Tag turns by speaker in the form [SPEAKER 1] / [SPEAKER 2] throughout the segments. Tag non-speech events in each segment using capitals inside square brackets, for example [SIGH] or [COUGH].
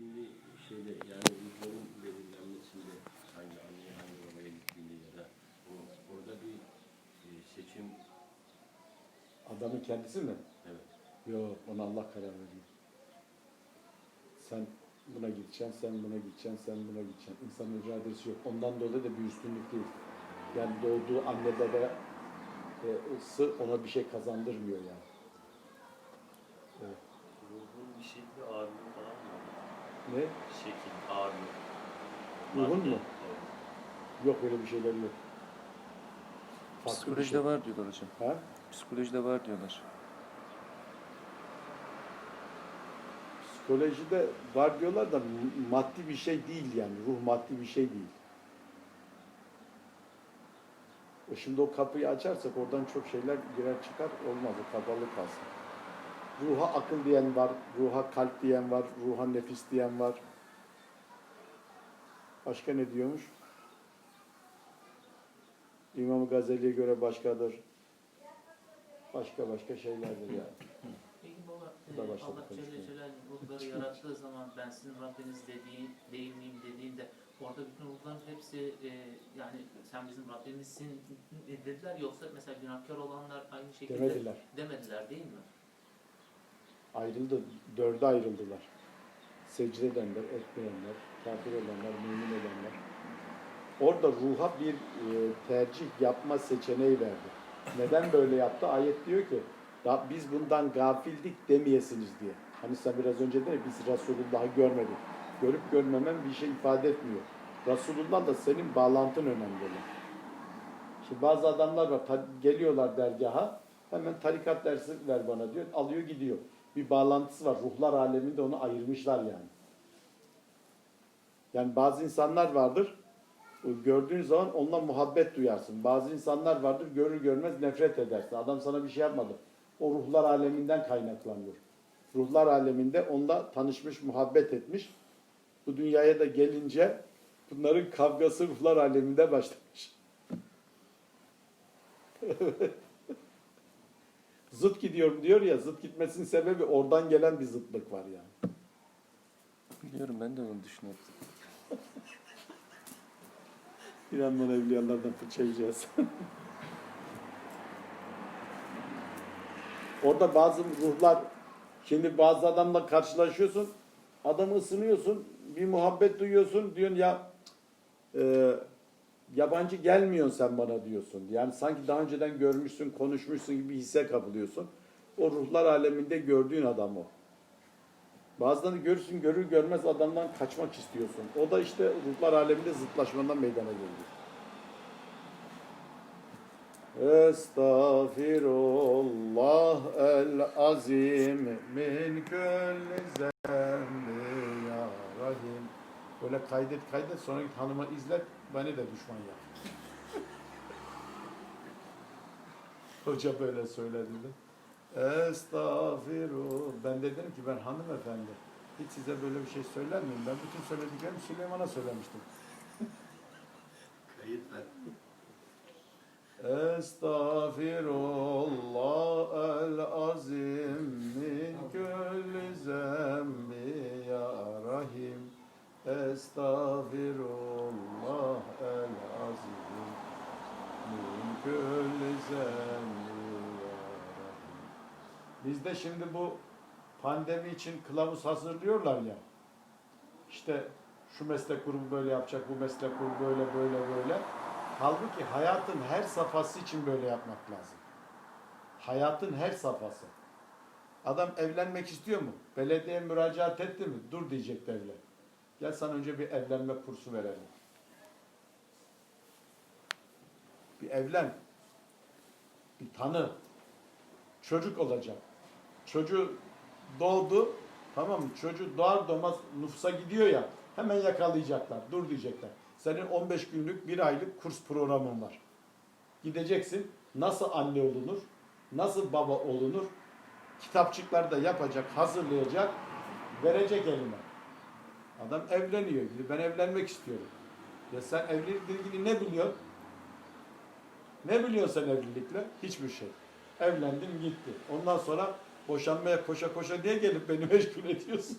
[SPEAKER 1] Şimdi şeyde yani ruhların belirlenmesinde hangi anneye hangi babaya gittiğinde ya da o- orada bir e, seçim
[SPEAKER 2] Adamın kendisi mi?
[SPEAKER 1] evet.
[SPEAKER 2] Yok ona Allah karar veriyor. Sen buna gideceksin, sen buna gideceksin, sen buna gideceksin. İnsanın iradesi yok. Ondan dolayı da bir üstünlük değil. Yani doğduğu anne baba e, ona bir şey kazandırmıyor yani. Evet.
[SPEAKER 1] Ruhun bir şekli ağırlığı falan mı? var?
[SPEAKER 2] Ne?
[SPEAKER 1] Şekil, ağırlık. Madde,
[SPEAKER 2] mu?
[SPEAKER 1] Evet.
[SPEAKER 2] Yok öyle bir şeyler yok. Farklı bir
[SPEAKER 3] Psikolojide
[SPEAKER 2] şey.
[SPEAKER 3] var diyorlar hocam.
[SPEAKER 2] Ha?
[SPEAKER 3] Psikolojide var diyorlar.
[SPEAKER 2] Psikolojide var diyorlar da maddi bir şey değil yani. Ruh maddi bir şey değil. O şimdi o kapıyı açarsak oradan çok şeyler girer çıkar olmaz. O kapalı kalsın. Ruha akıl diyen var, ruha kalp diyen var, ruha nefis diyen var. Başka ne diyormuş? İmam Gazeli'ye göre başkadır. Başka başka şeylerdir yani.
[SPEAKER 4] Peki baba,
[SPEAKER 2] Bu da
[SPEAKER 4] e,
[SPEAKER 2] başladı
[SPEAKER 4] Allah Celle. Celaluhu ruhları yarattığı zaman ben sizin Rabbiniz dediği, değil miyim dediğinde orada bütün ruhların hepsi e, yani sen bizim Rabbimizsin dediler yoksa mesela günahkar olanlar aynı şekilde
[SPEAKER 2] Demediler.
[SPEAKER 4] demediler değil mi?
[SPEAKER 2] Ayrıldı, dörde ayrıldılar. Secde edenler, etmeyenler, kafir olanlar, mümin olanlar. Orada ruha bir e, tercih yapma seçeneği verdi. Neden böyle yaptı? Ayet diyor ki, "Ya biz bundan gafildik demeyesiniz diye. Hani sen biraz önce ya, biz Resulullah'ı görmedik. Görüp görmemen bir şey ifade etmiyor. Resulullah da senin bağlantın önemli olan. Şimdi bazı adamlar var, geliyorlar dergaha, hemen tarikat dersi ver bana diyor, alıyor gidiyor. Bir bağlantısı var, ruhlar aleminde onu ayırmışlar yani. Yani bazı insanlar vardır, gördüğün zaman onunla muhabbet duyarsın. Bazı insanlar vardır, görür görmez nefret edersin. Adam sana bir şey yapmadı. O ruhlar aleminden kaynaklanıyor. Ruhlar aleminde onunla tanışmış, muhabbet etmiş. Bu dünyaya da gelince bunların kavgası ruhlar aleminde başlamış. [LAUGHS] zıt gidiyorum diyor ya, zıt gitmesinin sebebi oradan gelen bir zıtlık var yani.
[SPEAKER 3] Biliyorum ben de onu düşünüyorum. [LAUGHS]
[SPEAKER 2] İran'dan evliyalardan fırça yiyeceğiz. [LAUGHS] Orada bazı ruhlar, şimdi bazı adamla karşılaşıyorsun, adamı ısınıyorsun, bir muhabbet duyuyorsun, diyorsun ya e, yabancı gelmiyorsun sen bana diyorsun. Yani sanki daha önceden görmüşsün, konuşmuşsun gibi hisse kapılıyorsun. O ruhlar aleminde gördüğün adam o. Bazılarını görürsün, görür görmez adamdan kaçmak istiyorsun. O da işte ruhlar aleminde zıtlaşmadan meydana geliyor. Estağfirullah el azim min külli zembi ya rahim. Böyle kaydet kaydet sonra git hanıma izlet beni de düşman yap. [LAUGHS] Hoca böyle söyledi de. Estağfirullah. Ben de dedim ki ben hanımefendi. Hiç size böyle bir şey söyler miyim? Ben bütün söylediklerimi Süleyman'a söylemiştim. [LAUGHS]
[SPEAKER 1] Kayıt ver.
[SPEAKER 2] Estağfirullah el azim min külli zembi ya rahim. Estağfirullah el azim min külli zembi ya rahim. Bizde şimdi bu pandemi için kılavuz hazırlıyorlar ya. İşte şu meslek grubu böyle yapacak, bu meslek grubu böyle böyle böyle. Halbuki hayatın her safhası için böyle yapmak lazım. Hayatın her safhası. Adam evlenmek istiyor mu? Belediye müracaat etti mi? Dur diyecek devlet. Gel sana önce bir evlenme kursu verelim. Bir evlen. Bir tanı. Çocuk olacak. Çocuğu doğdu. Tamam mı? Çocuğu doğar doğmaz nüfusa gidiyor ya. Hemen yakalayacaklar. Dur diyecekler. Senin 15 günlük bir aylık kurs programın var. Gideceksin. Nasıl anne olunur? Nasıl baba olunur? Kitapçıklarda yapacak, hazırlayacak, verecek eline. Adam evleniyor. Ben evlenmek istiyorum. Ya sen evlilikle ilgili ne biliyorsun? Ne biliyorsun sen evlilikle? Hiçbir şey. Evlendin gitti. Ondan sonra boşanmaya koşa koşa diye gelip beni [LAUGHS] meşgul ediyorsun.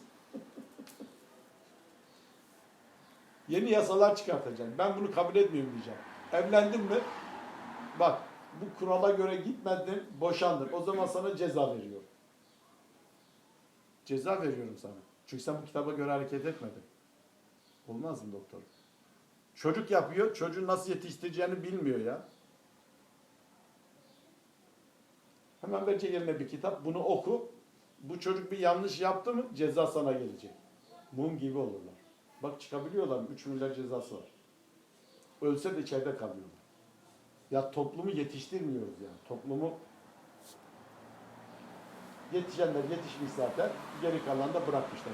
[SPEAKER 2] Yeni yasalar çıkartacaksın. Ben bunu kabul etmiyorum diyeceğim. Evlendin mi? Bak bu kurala göre gitmedin, boşandın. O zaman sana ceza veriyorum. Ceza veriyorum sana. Çünkü sen bu kitaba göre hareket etmedin. Olmaz mı doktor? Çocuk yapıyor, çocuğu nasıl yetiştireceğini bilmiyor ya. Hemen bence eline bir kitap, bunu oku. Bu çocuk bir yanlış yaptı mı ceza sana gelecek. Mum gibi olurlar. Bak çıkabiliyorlar mı? 3 milyar cezası var. Ölse de içeride kalıyorlar. Ya toplumu yetiştirmiyoruz yani. Toplumu yetişenler yetişmiş zaten. Geri kalan da bırakmışlar.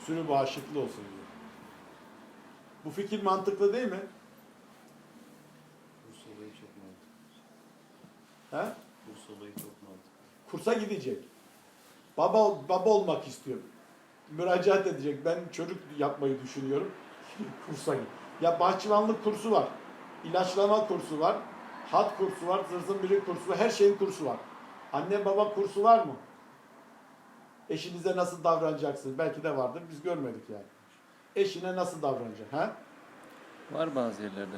[SPEAKER 2] Sürü bağışıklı olsun diye. Bu fikir mantıklı değil mi?
[SPEAKER 5] Kurs olayı çok mantıklı.
[SPEAKER 2] He?
[SPEAKER 5] Kurs olayı çok mantıklı.
[SPEAKER 2] Kursa gidecek. Baba baba olmak istiyor. Müracaat edecek. Ben çocuk yapmayı düşünüyorum. [LAUGHS] Kursa git. Ya bahçıvanlık kursu var. İlaçlama kursu var. Hat kursu var. Zırzın bilir kursu var. Her şeyin kursu var. Anne baba kursu var mı? Eşinize nasıl davranacaksınız? Belki de vardır. Biz görmedik yani. Eşine nasıl davranacak? Ha?
[SPEAKER 3] Var bazı yerlerde.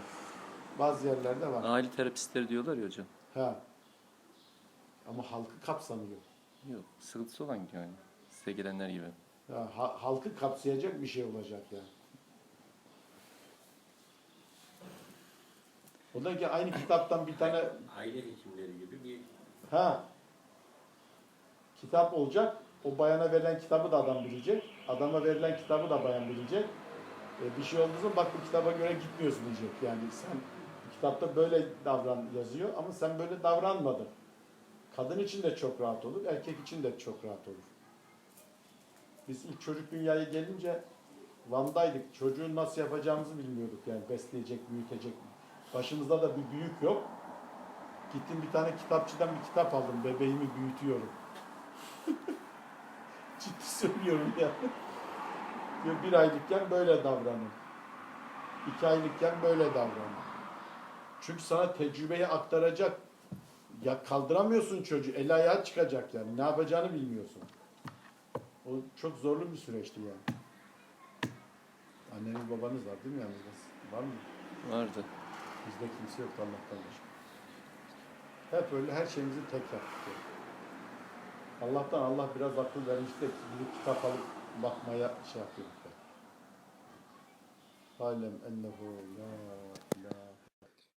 [SPEAKER 2] Bazı yerlerde var.
[SPEAKER 3] Aile terapistleri diyorlar ya hocam.
[SPEAKER 2] Ha. Ama halkı kapsamıyor.
[SPEAKER 3] Yok. Sıkıntısı olan yani. Size gelenler gibi.
[SPEAKER 2] Ya, ha- halkı kapsayacak bir şey olacak yani. O da ki aynı kitaptan bir tane
[SPEAKER 1] Aile hekimleri gibi bir
[SPEAKER 2] ha kitap olacak. O bayana verilen kitabı da adam bilecek. Adama verilen kitabı da bayan bilecek. E, bir şey olduğu zaman bak bu kitaba göre gitmiyorsun diyecek. Yani sen bu kitapta böyle davran yazıyor ama sen böyle davranmadın. Kadın için de çok rahat olur, erkek için de çok rahat olur. Biz ilk çocuk dünyaya gelince Van'daydık. Çocuğu nasıl yapacağımızı bilmiyorduk yani besleyecek, büyütecek. Başımızda da bir büyük yok. Gittim bir tane kitapçıdan bir kitap aldım. Bebeğimi büyütüyorum. [LAUGHS] Ciddi söylüyorum ya. Diyor bir aylıkken böyle davranın. İki aylıkken böyle davranın. Çünkü sana tecrübeyi aktaracak. Ya kaldıramıyorsun çocuğu. El ayağı çıkacak yani. Ne yapacağını bilmiyorsun. O çok zorlu bir süreçti yani. Anneniz babanız var değil mi yalnız? Var mı?
[SPEAKER 3] Vardı.
[SPEAKER 2] Bizde kimse yok Allah'tan başka. Hep öyle her şeyimizi tek yaptık. Allah'tan Allah biraz akıl vermiş de gidip kitap alıp bakmaya şey yapıyorduk. Alem ennehu la